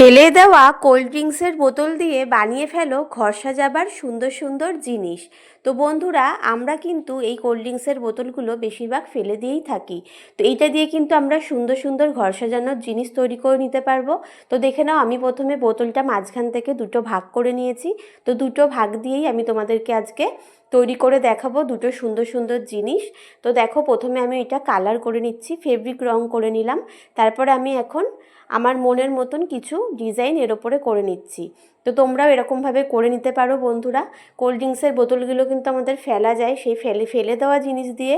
ফেলে দেওয়া কোল্ড ড্রিঙ্কসের বোতল দিয়ে বানিয়ে ফেলো ঘর সাজাবার সুন্দর সুন্দর জিনিস। তো বন্ধুরা, আমরা কিন্তু এই কোল্ড ড্রিঙ্কসের বোতলগুলো বেশিরভাগ ফেলে দিয়েই থাকি। তো এইটা দিয়ে কিন্তু আমরা সুন্দর সুন্দর ঘর সাজানোর জিনিস তৈরি করে নিতে পারব। তো দেখে নাও, আমি প্রথমে বোতলটা মাঝখান থেকে দুটো ভাগ করে নিয়েছি। তো দুটো ভাগ দিয়েই আমি তোমাদেরকে আজকে তৈরি করে দেখাবো দুটো সুন্দর সুন্দর জিনিস। তো দেখো, প্রথমে আমি এটা কালার করে নিচ্ছি ফেব্রিক রং করে নিলাম। তারপরে আমি এখন আমার মনের মতন কিছু ডিজাইন এর ওপরে করে নিচ্ছি। তো তোমরাও এরকমভাবে করে নিতে পারো বন্ধুরা। কোল্ড ড্রিঙ্কসের বোতলগুলো কিন্তু আমাদের ফেলা যায়। সেই ফেলে ফেলে দেওয়া জিনিস দিয়ে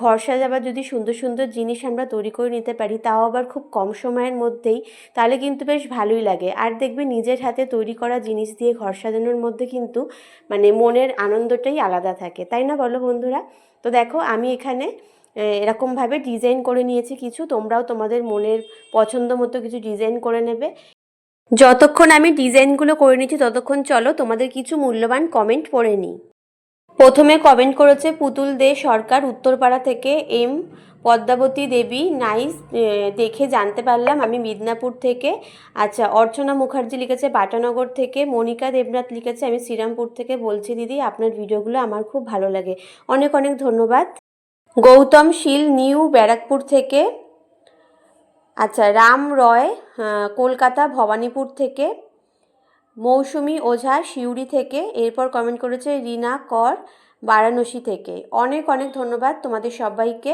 ঘর সাজাবার যদি সুন্দর সুন্দর জিনিস আমরা তৈরি করে নিতে পারি, তাও আবার খুব কম সময়ের মধ্যেই, তাহলে কিন্তু বেশ ভালোই লাগে। আর দেখবে নিজের হাতে তৈরি করা জিনিস দিয়ে ঘর সাজানোর মধ্যে কিন্তু মানে মনের আনন্দটাই আলাদা থাকে। তাই না বলো বন্ধুরা? তো দেখো, আমি এখানে এরকমভাবে ডিজাইন করে নিয়েছি কিছু। তোমরাও তোমাদের মনের পছন্দ মতো কিছু ডিজাইন করে নেবে। যতক্ষণ আমি ডিজাইনগুলো করে নিচ্ছি, ততক্ষণ চলো তোমাদের কিছু মূল্যবান কমেন্ট পড়ে নিই। প্রথমে কমেন্ট করেছে পুতুল দে সরকার উত্তরপাড়া থেকে এম পদ্মাবতী দেবী। নাইস দেখে জানতে পারলাম আমি মিদনাপুর থেকে। আচ্ছা অর্চনা মুখার্জি লিখেছে বাটানগর থেকে। মনিকা দেবনাথ লিখেছে আমি শ্রীরামপুর থেকে। বলছি, দিদি, আপনার ভিডিওগুলো আমার খুব ভালো লাগে। অনেক অনেক ধন্যবাদ। গৌতম শীল, নিউ ব্যারাকপুর থেকে। আচ্ছা রাম রয় কলকাতা, ভবানীপুর থেকে, মৌসুমি ওঝা, সিউড়ি থেকে, এরপর কমেন্ট করেছে রিনা কর, বারাণসী থেকে। অনেক অনেক ধন্যবাদ তোমাদের সবাইকে।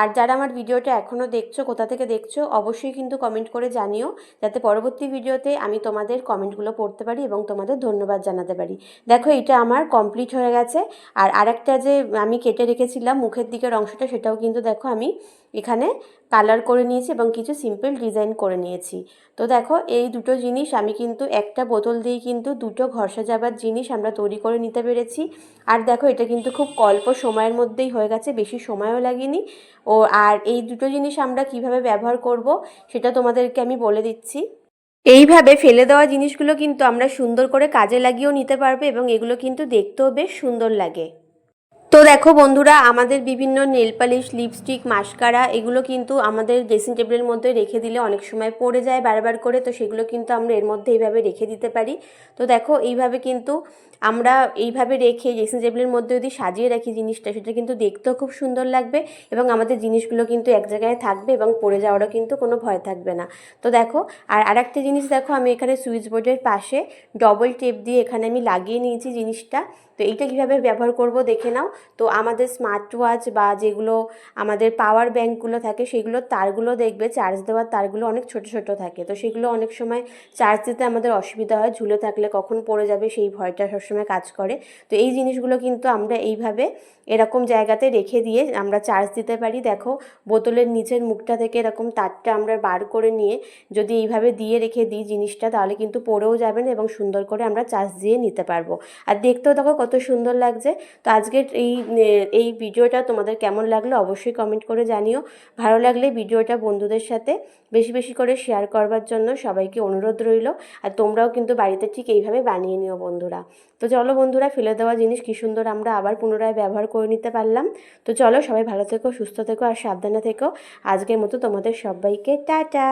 আর যারা আমার ভিডিওটা এখনও দেখছ, কোথা থেকে দেখছ, অবশ্যই কিন্তু কমেন্ট করে জানিও, যাতে পরবর্তী ভিডিওতে আমি তোমাদের কমেন্টগুলো পড়তে পারি এবং তোমাদের ধন্যবাদ জানাতে পারি। দেখো এটা আমার কমপ্লিট হয়ে গেছে। আর আরেকটা যে আমি কেটে রেখেছিলাম, মুখের দিকের অংশটা, সেটাও কিন্তু দেখো আমি এখানে কালার করে নিয়েছি এবং কিছু সিম্পল ডিজাইন করে নিয়েছি। তো দেখো, এই দুটো জিনিস আমি কিন্তু একটা বোতল দিয়ে কিন্তু দুটো ঘর সাজাবার জিনিস আমরা তৈরি করে নিতে পেরেছি। আর দেখো, এটা কিন্তু খুব অল্প সময়ের মধ্যেই হয়ে গেছে, বেশি সময়ও লাগেনি। ও, আর এই দুটো জিনিস আমরা কীভাবে ব্যবহার করব সেটা তোমাদেরকে আমি বলে দিচ্ছি। এইভাবে ফেলে দেওয়া জিনিসগুলো কিন্তু আমরা সুন্দর করে কাজে লাগিয়েও নিতে পারব এবং এগুলো কিন্তু দেখতেও বেশ সুন্দর লাগে। তো দেখো বন্ধুরা, আমাদের বিভিন্ন নেল পালিশ লিপস্টিক মাস্কারা এগুলো কিন্তু আমাদের ড্রেসিং টেবিলের মধ্যে রেখে দিলে অনেক সময় পড়ে যায় বারবার করে, তো সেগুলো কিন্তু আমরা এর মধ্যে এইভাবে রেখে দিতে পারি। তো দেখো এইভাবে কিন্তু আমরা এইভাবে রেখে ড্রেসিং টেবিলের মধ্যে যদি সাজিয়ে রাখি জিনিসটা, সেটা কিন্তু দেখতেও খুব সুন্দর লাগবে এবং আমাদের জিনিসগুলো কিন্তু এক জায়গায় থাকবে এবং পড়ে যাওয়ারও কিন্তু কোনো ভয় থাকবে না। তো দেখো, আর আরেকটা জিনিস দেখো, আমি এখানে সুইচ বোর্ডের পাশে ডবল টেপ দিয়ে এখানে আমি লাগিয়ে নিয়েছি জিনিসটা। তো এইটা কীভাবে ব্যবহার করব দেখে নাও। তো আমাদের স্মার্ট ওয়াচ বা যেগুলো আমাদের পাওয়ার ব্যাঙ্কগুলো থাকে, সেগুলো তারগুলো দেখবে চার্জ দেওয়ার তারগুলো অনেক ছোট ছোট থাকে। তো সেগুলো অনেক সময় চার্জ দিতে আমাদের অসুবিধা হয়, ঝুলে থাকলে কখন পড়ে যাবে সেই ভয়টা সবসময় কাজ করে। তো এই জিনিসগুলো কিন্তু আমরা এইভাবে এরকম জায়গাতে রেখে দিয়ে আমরা চার্জ দিতে পারি। দেখো, বোতলের নিচের মুখটা থেকে এরকম তারটা আমরা বার করে নিয়ে যদি এইভাবে দিয়ে রেখে দিই জিনিসটা, তাহলে কিন্তু পড়েও যাবে না এবং সুন্দর করে আমরা চার্জ দিয়ে নিতে পারব। আর দেখতেও দেখো কত সুন্দর লাগছে। তো আজকের এই এই ভিডিওটা তোমাদের কেমন লাগল অবশ্যই কমেন্ট করে জানিও। ভালো লাগলে ভিডিওটা বন্ধুদের সাথে বেশি বেশি করে শেয়ার করবার জন্য সবাইকে অনুরোধ রইল। আর তোমরাও কিন্তু বাড়িতে ঠিক এইভাবে বানিয়ে নিও বন্ধুরা। তো চলো বন্ধুরা, ফেলে দেওয়া জিনিস কী সুন্দর আমরা আবার পুনরায় ব্যবহার করে নিতে পারলাম। তো চলো সবাই ভালো থেকো, সুস্থ থেকো আর সাবধানে থেকো। আজকের মতো তোমাদের সবাইকে টাটা!